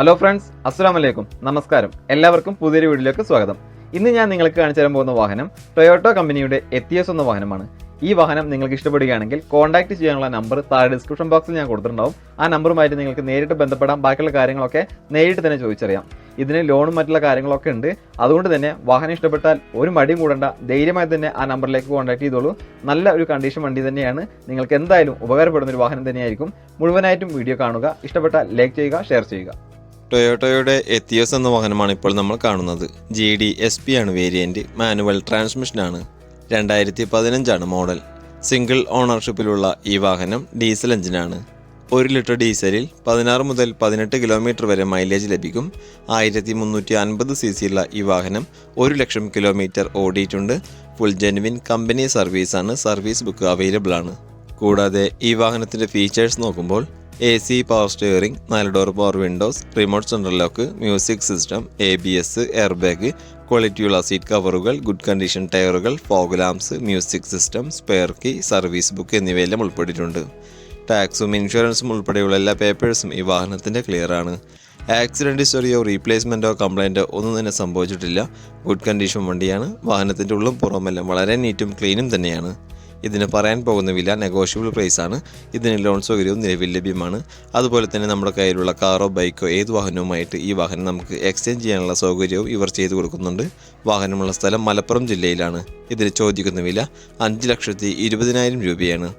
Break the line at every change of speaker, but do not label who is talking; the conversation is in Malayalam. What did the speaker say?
ഹലോ ഫ്രണ്ട്സ് അസ്സാം വലൈക്കും നമസ്കാരം. എല്ലാവർക്കും പുതിയൊരു വീഡിയോയിലേക്ക് സ്വാഗതം. ഇന്ന് ഞാൻ നിങ്ങൾക്ക് കാണിച്ചു തരാൻ പോകുന്ന വാഹനം ടൊയോട്ടോ കമ്പനിയുടെ എത്തിയസ് എന്ന വാഹനമാണ്. ഈ വാഹനം നിങ്ങൾക്ക് ഇഷ്ടപ്പെടുകയാണെങ്കിൽ കോൺടാക്ട് ചെയ്യാനുള്ള നമ്പർ താഴെ ഡിസ്ക്രിപ്ഷൻ ബോക്സിൽ ഞാൻ കൊടുത്തിട്ടുണ്ടാവും. ആ നമ്പറുമായിട്ട് നിങ്ങൾക്ക് നേരിട്ട് ബന്ധപ്പെടാം. ബാക്കിയുള്ള കാര്യങ്ങളൊക്കെ നേരിട്ട് തന്നെ ചോദിച്ചറിയാം. ഇതിന് ലോണും മറ്റുള്ള കാര്യങ്ങളൊക്കെ ഉണ്ട്. അതുകൊണ്ട് തന്നെ വാഹനം ഇഷ്ടപ്പെട്ടാൽ ഒരു മടിയും കൂടണ്ട. ധൈര്യമായി തന്നെ ആ നമ്പറിലേക്ക് കോൺടാക്ട് ചെയ്തോളൂ. നല്ല ഒരു കണ്ടീഷൻ വണ്ടി തന്നെയാണ്. നിങ്ങൾക്ക് എന്തായാലും ഉപകാരപ്പെടുന്ന ഒരു വാഹനം തന്നെയായിരിക്കും. മുഴുവനായിട്ടും വീഡിയോ കാണുക. ഇഷ്ടപ്പെട്ടാൽ ലൈക്ക് ചെയ്യുക ഷെയർ ചെയ്യുക.
ടൊയോട്ടോയുടെ എത്തിയോസ് എന്ന വാഹനമാണ് ഇപ്പോൾ നമ്മൾ കാണുന്നത്. ജി ഡി എസ് പി ആണ് വേരിയന്റ് മാനുവൽ ട്രാൻസ്മിഷനാണ് രണ്ടായിരത്തി പതിനഞ്ചാണ് മോഡൽ സിംഗിൾ ഓണർഷിപ്പിലുള്ള ഈ വാഹനം ഡീസൽ എഞ്ചിനാണ് ഒരു ലിറ്റർ ഡീസലിൽ പതിനാറ് മുതൽ പതിനെട്ട് കിലോമീറ്റർ വരെ മൈലേജ് ലഭിക്കും. ആയിരത്തി മുന്നൂറ്റി അൻപത് സി സിയുള്ള ഈ വാഹനം ഒരു ലക്ഷം കിലോമീറ്റർ ഓടിയിട്ടുണ്ട്. ഫുൾ ജെനുവിൻ കമ്പനി സർവീസാണ് സർവീസ് ബുക്ക് അവൈലബിൾ ആണ്. കൂടാതെ ഈ വാഹനത്തിന്റെ ഫീച്ചേഴ്സ് നോക്കുമ്പോൾ എ സി പവർ സ്റ്റിയറിംഗ് നാല് door power windows remote central lock music system A B S air bag ക്വാളിറ്റിയുള്ള സീറ്റ് കവറുകൾ ഗുഡ് കണ്ടീഷൻ ടയറുകൾ fog lamps music system spare key service book എന്നിവയെല്ലാം ഉൾപ്പെട്ടിട്ടുണ്ട്. ടാക്സും ഇൻഷുറൻസും ഉൾപ്പെടെയുള്ള എല്ലാ പേപ്പേഴ്സും ഈ വാഹനത്തിന്റെ ക്ലിയർ ആണ്. ആക്സിഡന്റ് ഹിസ്റ്ററിയോ റീപ്ലേസ്മെന്റോ കംപ്ലൈന്റോ ഒന്നും തന്നെ സംഭവിച്ചിട്ടില്ല. ഗുഡ് കണ്ടീഷൻ വണ്ടിയാണ്. വാഹനത്തിന്റെ ഉള്ളും പുറമെല്ലാം വളരെ നീറ്റും ക്ലീനും തന്നെയാണ്. ഇതിന് പറയാൻ പോകുന്ന വില നെഗോഷ്യബിൾ പ്രൈസ് ആണ്. ഇതിന് ലോൺ സൗകര്യവും നിലവിൽ ലഭ്യമാണ്. അതുപോലെ തന്നെ നമ്മുടെ കയ്യിലുള്ള കാറോ ബൈക്കോ ഏത് വാഹനവുമായിട്ട് ഈ വാഹനം നമുക്ക് എക്സ്ചേഞ്ച് ചെയ്യാനുള്ള സൗകര്യവും ഇവർ ചെയ്തു കൊടുക്കുന്നുണ്ട്. വാഹനമുള്ള സ്ഥലം മലപ്പുറം ജില്ലയിലാണ്. ഇതിന് ചോദിക്കുന്ന വില അഞ്ച് ലക്ഷത്തി ഇരുപതിനായിരം രൂപയാണ്.